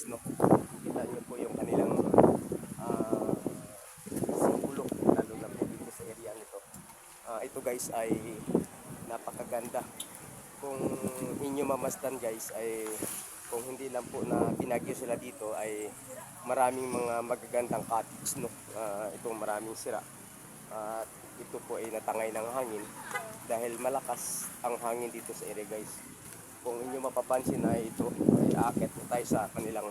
guys no? Kita nyo po yung kanilang uh, simbolo lalo na po dito sa area nito. Uh, ito guys ay napakaganda. Kung inyo mamasdan guys ay kung hindi lang po na binagyo sila dito ay maraming mga magagandang cottage no? Uh, itong maraming sira. At uh, ito po ay natangay ng hangin dahil malakas ang hangin dito sa area guys. Kung inyo mapapansin ay ito ay aakit po tayo sa kanilang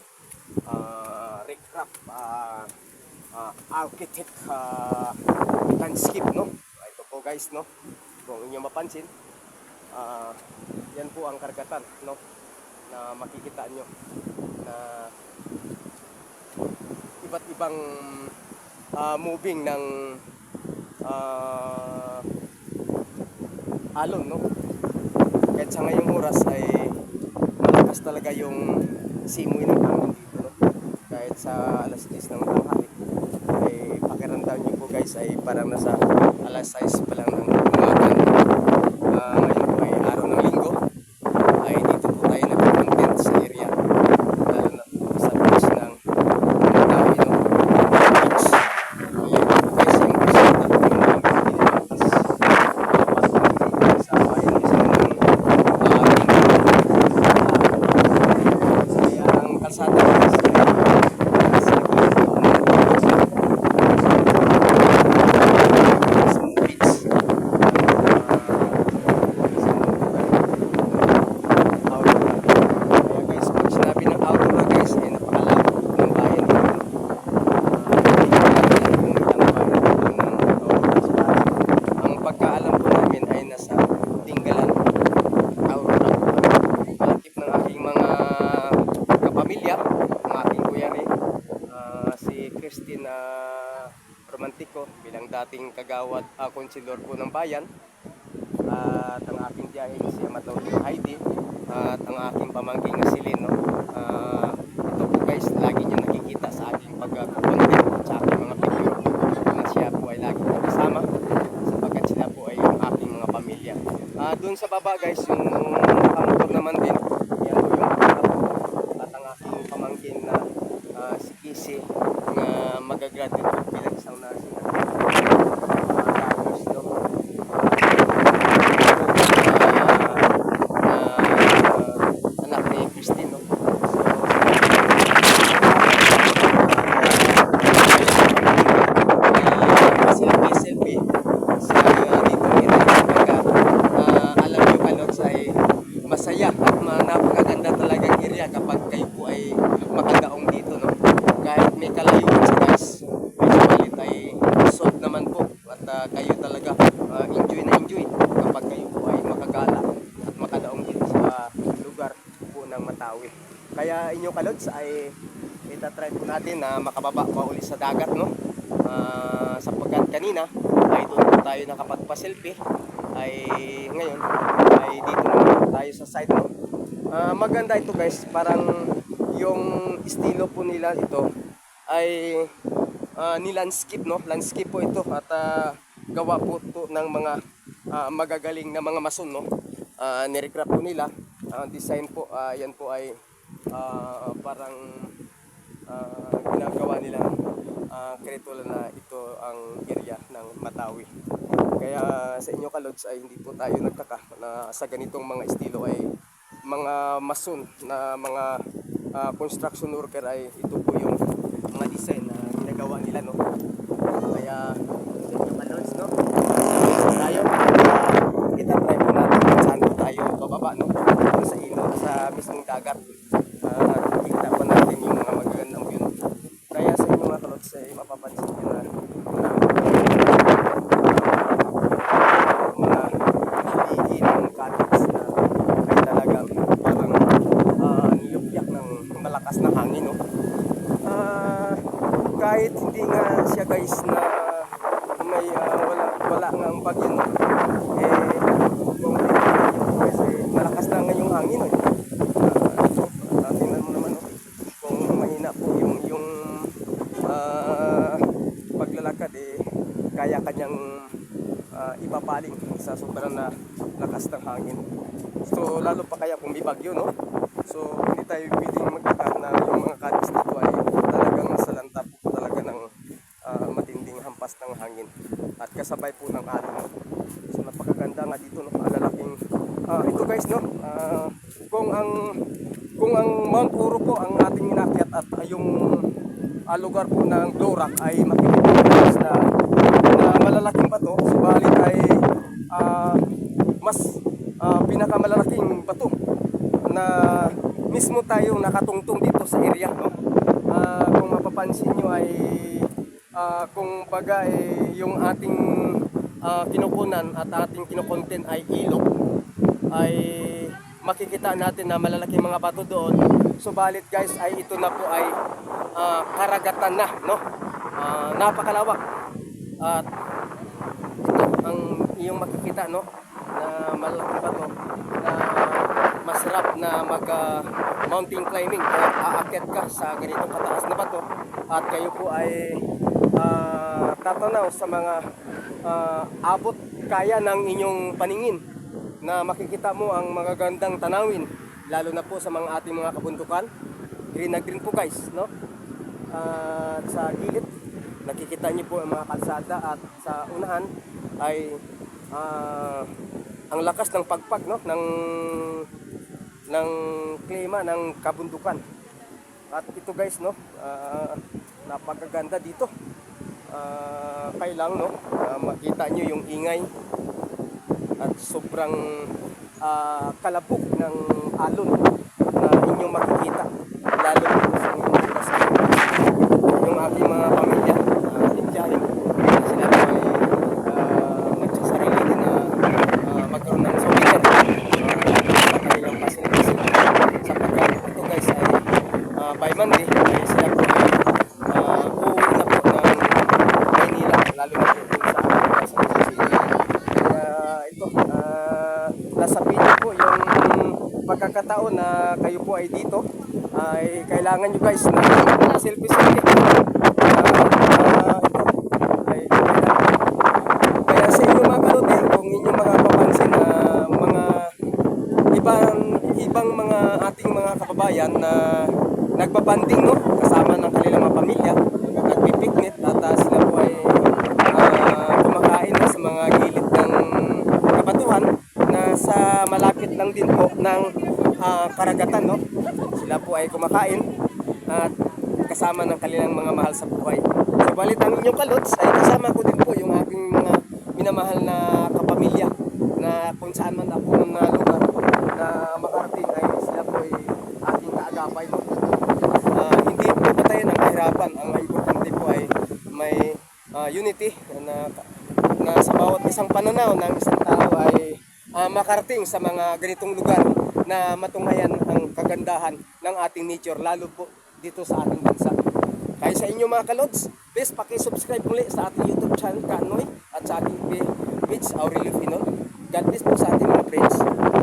uh, recrap uh, uh, architect uh, landscape no. Ah, Ito po guys no. Kung inyo mapansin ah, yan po ang karagatan no na makikita nyo na iba't ibang ah, moving ng ah, alon no kahit sa ngayong oras ay malakas talaga yung simoy ng hangin dito. No kahit sa alas 10 ng tanghali ay pakiramdam nyo po guys ay parang nasa alas 6 pa lang ng umaga no? Ah, ngayon po ay araw ng linggo ay dito po tayo nag-content sa area lalo na sa beach ng Matawi no beach Ayan po guys yung bisita yung mga pinilipas sa bayan isang ah, kaya ang kalsada guys ay nasa gilid ng isang beach Aurora. Kaya guys, pag sinabi ng Aurora guys, ay napakalapit ng bayan dito. Ah, Hindi ko alam yan kung ilang bayan dito ng Aurora sa bayan. Ang pagkaalam ko namin ay nasa Tinggalan, Aurora. Malakip ng aking mga kapamilya, ang aking kuya rin, ah, si Christine ah, Romantico bilang dating kagawad uh, konsilor po ng bayan at ang aking tiyahin si Amatawin Heidi at ang aking pamangking si Lino. Ah, ito po guys, lagi niyo nakikita sa aking pag-content sa aking mga video na siya po ay lagi ko kasama sapagkat sila po ay yung aking mga pamilya. Ah, doon sa baba guys, yung nakamotor naman din, yan po yung kapatid ko at ang aking pamangkin na ah, si Kisi na magagraduate po bilang isang nursing. Ah, tapos, no, uh, anak ni Christine, no? So, selfie, selfie sa uh, dito rin talaga. Uh, alam nyo kalots ay masaya at ma- napakaganda talagang area kapag kayo po ay makadaong dito, no? Kahit may kalayuan sa guys, medyo malit ay sold naman po at uh, kayo talaga uh, enjoy na enjoy kapag kayo po ay makagala at makadaong dito sa lugar po ng Matawi. Kalods ay itatry po natin na makababa pa uli sa dagat no. Ah, sapagkat kanina ay doon po tayo nakapagpa-selfie ay ngayon ay dito naman tayo sa side no. Ah, maganda ito guys, parang yung estilo po nila ito ay uh, ni-landscape no, landscape po ito at ah, gawa po ito ng mga ah, magagaling na mga mason no. Uh, nirecraft po nila, ang design po ah, yan po ay ah, parang ah, ginagawa nila uh, kreatola na ito ang area ng Matawi. Kaya sa inyo kalods ay hindi po tayo nagtaka na sa ganitong mga estilo ay mga mason na mga ah, construction worker ay ito po yung mga design na ginagawa nila no. Kaya sa inyo kalods no. Tayo uh, kita try po natin kung saan po tayo bababa no. Doon sa ilog sa mismong dagat. Uh, kita pa natin yung mga magagandang view. no? Kaya sa inyo mga kalods ay mapapansin nyo na mga haligi ng cottage na ay talagang parang uh, nilupyak ng malakas na hangin. No? Ah, kahit hindi nga siya guys na may ah, wala ang bagyo no? eh kung kasi malakas na nga yung hangin no? Ah, tingnan mo naman no? kung mahina po yung yung ah, paglalakad eh kaya kanyang ah, ipapaling sa sobrang na lakas ng hangin. So lalo pa kaya kung may bagyo no. So hindi tayo pwedeng magtaka na yung mga cottage dito ay talagang salanta po talaga ng ah, matinding hampas ng hangin at kasabay po ng alon. So guys no, ah, kung ang kung ang Mount Oro po ang ating inakyat at ah, yung ah, lugar po ng Glorak ay makikita na, na malalaking bato, subalit ay ah, mas ah, pinakamalalaking bato na mismo tayong nakatungtong dito sa area no. Ah, kung mapapansin nyo ay ah, kung baga eh, yung ating ah, kinukunan at ating kinukontent ay ilog ay makikita natin na malalaking mga bato doon. Subalit guys ay ito na po ay ah, karagatan na no. Ah, napakalawak. At ito ang iyong makikita no na malaking bato na masarap na mag ah, mountain climbing o aakyat ka sa ganitong kataas na bato at kayo po ay ah, tatanaw sa mga ah, abot kaya ng inyong paningin na makikita mo ang mga gandang tanawin lalo na po sa mga ating mga kabundukan. Green na green po guys no? At sa gilid nakikita niyo po ang mga kalsada at sa unahan ay ah, ang lakas ng pagpag no? Ng ng klima ng kabundukan. At ito guys no? Ah, napakaganda dito Ah, kailang no? Ah, makita niyo yung ingay at sobrang ah, kalabog ng alon na inyong makikita. Lalo dito sa mga yung aking mga pamilya uh, Indianin sila po ay uh, nagsasarili din na ah, magkaroon ng souvenir uh, sa kanilang facilities sapagkat ito guys ay ah, by Monday ay sila po ay uh, uuwi na po ng Maynila lalo na po dun sa ating sa City kaya ito ah, nasa video po yung pagkakataon na kayo po ay dito. Ay kailangan nyo guys na selfie selfie Ah, ito. Ay kaya sa inyo mga kalote kung inyong mga papansin na mga ibang ibang mga ating mga kababayan na nagbabanding no? Kasama ng kanilang mga pamilya nagpipiknit at ah, sila po ay ah, kumakain sa mga gilid ng kabatuhan na sa malapit lang din po ng ah, karagatan no sila po ay kumakain at kasama ng kanilang mga mahal sa buhay. Subalit ang inyong kalots ay kasama ko din po yung aking mga minamahal na kapamilya na kung saan man ako na lugar na makarating ay sila po ay aking kaagapay. No? Ah, hindi po ba tayo ng kahirapan? Ang importante po ay may ah, unity na, na sa bawat isang pananaw ng isang tao ay ah, makarating sa mga ganitong lugar na matunghayan ang kagandahan ng ating nature lalo po dito sa ating bansa. Kaya sa inyo mga kalods, please paki-subscribe muli sa ating YouTube channel Kanoy at sa ating page Aurelio Finon. God bless po sa ating mga friends.